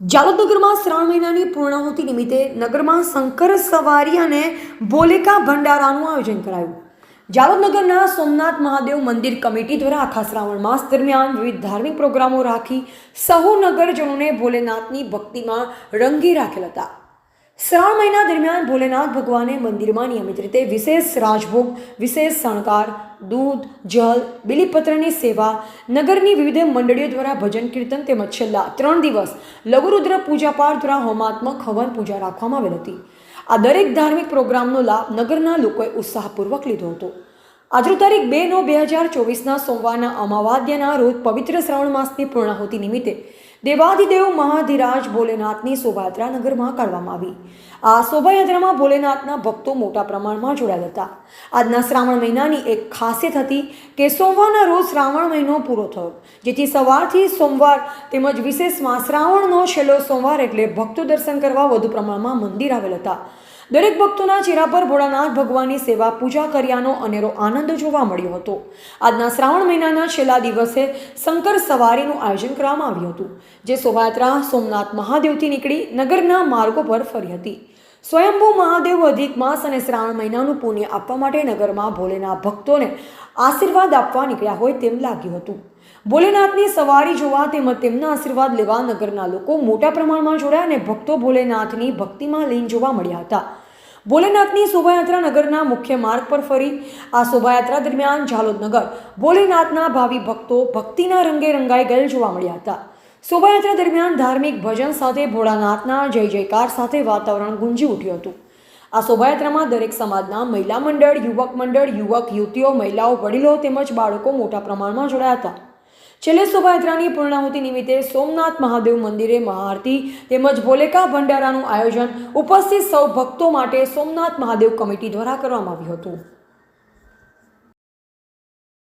જાલોદનગરમાં શ્રાવણ મહિનાની પૂર્ણાહુતિ નિમિત્તે નગરમાં શંકર સવારી અને બોલેકા ભંડારાનું આયોજન કરાયું. જાલોદનગરના સોમનાથ મહાદેવ મંદિર કમિટી દ્વારા આખા શ્રાવણ માસ દરમિયાન વિવિધ ધાર્મિક પ્રોગ્રામો રાખી સહુ નગરજનોને ભોલેનાથની ભક્તિમાં રંગી રાખેલ હતા. શ્રાવણ મહિના દરમિયાન ભોલેનાથ ભગવાને મંદિરમાં નિયમિત રીતે વિશેષ રાજભોગ, વિશેષ શણગાર, દૂધ, જલ, બિલીપત્રની સેવા, નગરની વિવિધ મંડળીઓ દ્વારા ભજન, કીર્તન તેમજ છેલ્લા ત્રણ દિવસ લઘુરુદ્ર પૂજાપાઠ દ્વારા હોમાત્મક હવન પૂજા રાખવામાં આવેલ હતી. આ દરેક ધાર્મિક પ્રોગ્રામનો લાભ નગરના લોકોએ ઉત્સાહપૂર્વક લીધો હતો. આજનો તારીખ બે નવ બે હજાર ચોવીસના સોમવારના અમાવાદ્યના રોજ પવિત્ર શ્રાવણ માસની પૂર્ણાહુતિ નિમિત્તે દેવાધિદેવ મહાધિરાજ ભોલેનાથની શોભાયાત્રા નગરમાં કાઢવામાં આવી. આ શોભાયાત્રામાં ભોલેનાથના ભક્તો મોટા પ્રમાણમાં જોડાયા હતા. આજના શ્રાવણ મહિનાની એક ખાસિયત હતી કે સોમવારના રોજ શ્રાવણ મહિનો પૂરો થયો, જેથી સવારથી સોમવાર તેમજ વિશેષમાં શ્રાવણનો છેલ્લો સોમવાર એટલે ભક્તો દર્શન કરવા વધુ પ્રમાણમાં મંદિર આવેલ હતા. દરેક ભક્તોના ચહેરા પર ભોળાનાથ ભગવાનની સેવા, પૂજા કર્યાનો અનેરો આનંદ જોવા મળ્યો હતો. આજના શ્રાવણ મહિનાના છેલ્લા દિવસે શંકર સવારીનું આયોજન કરવામાં આવ્યું હતું, જે શોભાયાત્રા સોમનાથ મહાદેવથી નીકળી નગરના માર્ગો પર ફરી હતી. સ્વયંભૂ મહાદેવ અધિક માસ અને શ્રાવણ મહિનાનું પુણ્ય આપવા માટે નગરમાં ભોલેના ભક્તોને આશીર્વાદ આપવા નીકળ્યા હોય તેમ લાગ્યું હતું. ભોલેનાથની સવારી જોવા તેમજ તેમના આશીર્વાદ લેવા નગરના લોકો મોટા પ્રમાણમાં જોડાયા અને ભક્તો ભોલેનાથની ભક્તિમાં લીન જોવા મળ્યા હતા. ભોલેનાથની શોભાયાત્રા નગરના મુખ્ય માર્ગ પર ફરી આ શોભાયાત્રા દરમિયાન ઝાલોદ નગર ભોલેનાથના ભાવિ ભક્તો ભક્તિના રંગે રંગાઈ ગયેલ જોવા મળ્યા હતા. શોભાયાત્રા દરમિયાન ધાર્મિક ભજન સાથે ભોળાનાથના જય જયકાર સાથે વાતાવરણ ગુંજી ઉઠ્યું હતું. આ શોભાયાત્રામાં દરેક સમાજના મહિલા મંડળ, યુવક મંડળ, યુવક યુવતીઓ, મહિલાઓ, વડીલો તેમજ બાળકો મોટા પ્રમાણમાં જોડાયા હતા. છેલ્લે શોભાયાત્રાની પૂર્ણાહુતિ નિમિત્તે સોમનાથ મહાદેવ મંદિરે મહાઆરતી તેમજ ભોલેકા ભંડારાનું આયોજન ઉપસ્થિત સૌ ભક્તો માટે સોમનાથ મહાદેવ કમિટી દ્વારા કરવામાં આવ્યું હતું.